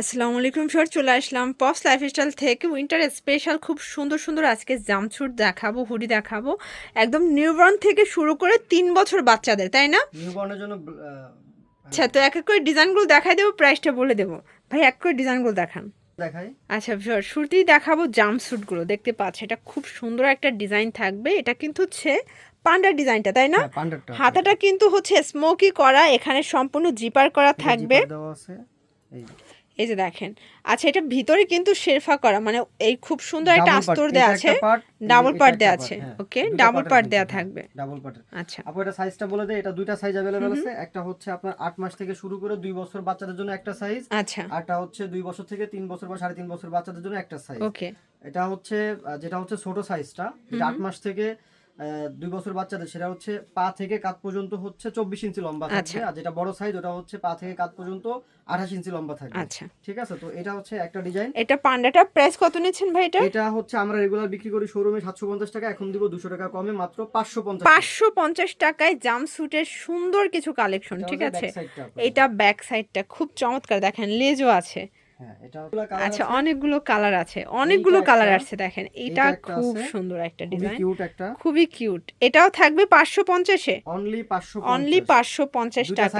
আসসালামু আলাইকুম স্যার চলে আসলাম পপস লাইফস্টাইল থেকে। উইন্টার স্পেশাল খুব সুন্দর সুন্দর আজকে জামছুট দেখাবো হুডি দেখাবো। একদম নিউবর্ন থেকে শুরু করে তিন বছর বাচ্চাদের তাই না? নিউবর্নের জন্য আচ্ছা তো এক এক করে ডিজাইনগুলো দেখাই দেবো প্রাইসটা বলে দেবো। ভাই এক করে ডিজাইনগুলো দেখান। দেখাই। আচ্ছা স্যার শুরুতেই দেখাবো জামস্যুটগুলো দেখতে পাচ্ছি এটা খুব সুন্দর একটা ডিজাইন থাকবে। এটা কিন্তু হচ্ছে পান্ডার ডিজাইনটা তাই না? হ্যাঁ, হাতাটা কিন্তু হচ্ছে স্মোকি করা এখানে সম্পূর্ণ জিপার করা থাকবে। দেওয়া আছে এই। এই যে দেখেন। আচ্ছা এটা ভিতরে কিন্তু শেরফা করা মানে এই খুব সুন্দর একটা আস্তর এটা একটা আছে ডাবল পার্ট part, আছে। ওকে ডাবল পার্ট কিন্তু, থাকবে ডাবল পার্টের আচ্ছা। আপু এটা সাইজটা বলে দেয় এটা দুইটা সাইজ অ্যাভেলেবেল আছে একটা হচ্ছে আপনার আট মাস থেকে শুরু করে দুই বছর বাচ্চাদের জন্য একটা সাইজ আচ্ছা। আরটা হচ্ছে দুই বছর থেকে তিন বছর বা সাড়ে তিন বছর বাচ্চাদের জন্য একটা সাইজ ওকে এটা হচ্ছে যেটা হচ্ছে ছোট সাইজটা যেটা আট মাস থেকে দুই বছর বাচ্চাদের সেটা হচ্ছে পা থেকে কাত পর্যন্ত হচ্ছে চব্বিশ ইঞ্চি লম্বা থাকবে। আচ্ছা। আর যেটা বড় সাইজ ওটা হচ্ছে পা থেকে কাত পর্যন্ত আঠাশ ইঞ্চি লম্বা থাকবে। আচ্ছা। ঠিক আছে? তো এটা হচ্ছে একটা ডিজাইন এটা পান্ডাটা প্রাইস কত নিচ্ছেন ভাই এটা? এটা হচ্ছে আমরা রেগুলার বিক্রি করি শোরুমে সাতশো পঞ্চাশ টাকা এখন দিব দুশো টাকা কমে মাত্র পাঁচশো পঞ্চাশ পাঁচশো পঞ্চাশ টাকায় জামস্যুটের সুন্দর কিছু কালেকশন ঠিক আছে? এটা ব্যাক সাইডটা খুব চমৎকার দেখেন লেজও আছে। হ্যাঁ আচ্ছা অনেকগুলো কালার আছে। অনেকগুলো কালার আসছে দেখেন। এটা খুব সুন্দর একটা খুবই ডিজাইন কিউট একটা। খুবই কিউট এটাও থাকবে পাঁচশো পঞ্চাশে। অনলি পাঁচশো অনলি পাঁচশো পঞ্চাশ টাকা।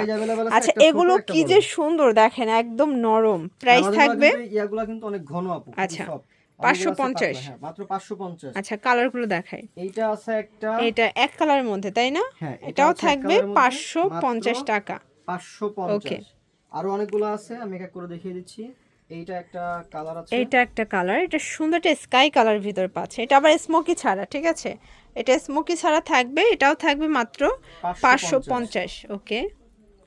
আচ্ছা এগুলো কি যে সুন্দর দেখেন একদম নরম। প্রাইস আমাদের থাকবে কিন্তু কিন্তু অনেক ঘন আপু আচ্ছা, soft। 550 অনেকগুলো আছে পাতলা, হ্যাঁ, মাত্র পাঁচশো পঞ্চাশ। আচ্ছা কালারগুলো দেখাই। এইটা আছে একটা এটা এক কালারের মধ্যে তাই না? হ্যাঁ এটাও থাকবে পাঁচশো পঞ্চাশ টাকা। পাঁচশো পঞ্চাশ। আরও অনেকগুলো আছে আমি এক করে দেখিয়ে দিচ্ছি। এইটা একটা কালার আছে? এইটা একটা কালার এটা সুন্দর একটা স্কাই কালার ভিতর পাচ্ছে। এটা আবার স্মোকি ছাড়া ঠিক আছে? এটা স্মোকি ছাড়া থাকবে এটাও থাকবে মাত্র পাঁচশো পঞ্চাশ। ওকে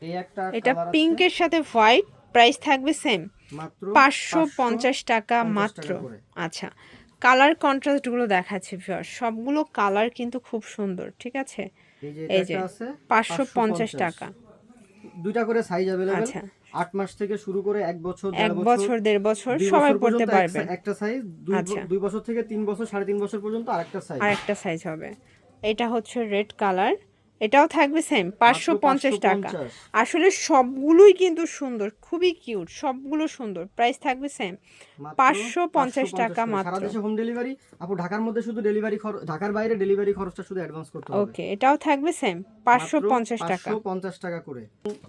এই একটা এটা পিঙ্কের সাথে হোয়াইট প্রাইস থাকবে সেম পাঁচশো পঞ্চাশ টাকা মাত্র। আচ্ছা কালার কন্ট্রাস্টগুলো দেখাচ্ছি ভিউয়ার সবগুলো কালার কিন্তু খুব সুন্দর ঠিক আছে? এই যে পাঁচশো পঞ্চাশ। টাকা। দুইটা করে সাইজ अवेलेबल আচ্ছা। আট মাস থেকে শুরু করে এক বছর এক বছর দেড় বছর সবাই পড়তে পারবে। একটা সাইজ আচ্ছা। দুই বছর থেকে তিন বছর সাড়ে তিন বছর পর্যন্ত আরেকটা সাইজ আরেকটা সাইজ হবে। এটা হচ্ছে রেড কালার এটাও থাকবে সেম পাঁচশো পঞ্চাশ টাকা। আসলে সবগুলোই কিন্তু সুন্দর খুবই কিউট সবগুলো সুন্দর প্রাইস থাকবে সেম মাত্র 550 টাকা করে। সারা দেশে হোম ডেলিভারি আপু ঢাকার মধ্যে শুধু ডেলিভারি খরচ ঢাকার বাইরে ডেলিভারি খরচটা শুধু অ্যাডভান্স করতে হবে। ওকে এটাও থাকবে সেম পাঁচশো পঞ্চাশ টাকা। পঞ্চাশ টাকা করে।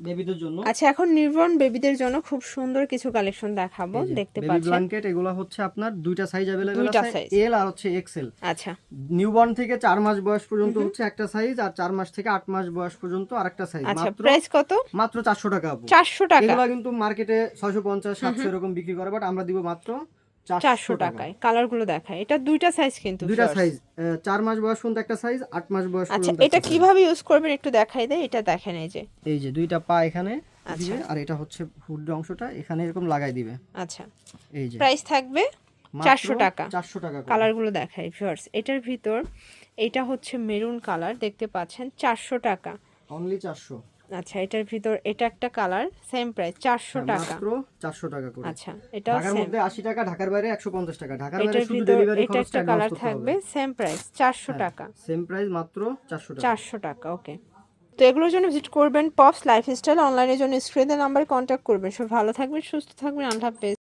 বেবিদের জন্য। আচ্ছা এখন নির্বর্ণ বেবিদের জন্য খুব সুন্দর কিছু কালেকশন দেখাবো দেখতে পাচ্ছেন। ব্ল্যাঙ্কেট এগুলো হচ্ছে আপনার দুইটা সাইজ দুইটা আছে এল আর হচ্ছে এক্সেল আচ্ছা। নিউবর্ন থেকে চার মাস বয়স পর্যন্ত হচ্ছে একটা সাইজ আর চার মাস থেকে আট মাস বয়স পর্যন্ত আরেকটা সাইজ আচ্ছা মাত্র প্রাইস কত? মাত্র চারশো টাকা আপু। চারশো টাকা। এগুলা কিন্তু মার্কেটে ছয়শো পঞ্চাশ সাতশো এরকম বিক্রি করে বাট আমরা দিব মাত্র চারশো টাকায়। কালারগুলো দেখায়। এটা দুইটা সাইজ কিন্তু দুইটা সাইজ মাস বয়স পর্যন্ত একটা সাইজ মাস বয়স আচ্ছা এটা কীভাবে ইউজ করবেন একটু দেখাই দেয় এটা দেখেন এই যে। এই যে দুইটা পা এখানে আচ্ছা। দিবে আর এটা হচ্ছে হুড অংশটা এখানে এরকম লাগাই দিবে। আচ্ছা। এই যে। প্রাইস থাকবে চারশো টাকা। চারশো টাকা করে। কালারগুলো দেখাই ভিউয়ার্স এটার ভিতর এটা হচ্ছে মেরুন কালার দেখতে পাচ্ছেন চারশো টাকা। অনলি চারশো। আচ্ছা এটার ভিতর এটা একটা কালার সেম প্রাইস চারশো টাকা। মাত্র চারশো টাকা করে। আচ্ছা এটাও ঢাকার মধ্যে আশি টাকা ঢাকার বাইরে একশো পঞ্চাশ টাকা। ঢাকার বাইরে শুধু ভিতর ডেলিভারি এটা একটা কালার থাকবে সেম প্রাইস চারশো হ্যাঁ। টাকা। সেম প্রাইস মাত্র চারশো টাকা। চারশো টাকা ওকে তো এগুলোর জন্য ভিজিট করবেন পপস লাইফস্টাইল অনলাইনের জন্য স্ক্রিনের নাম্বারে কন্ট্যাক্ট করবেন। সব ভালো থাকবেন সুস্থ থাকবেন আল্লাহ হাফেজ।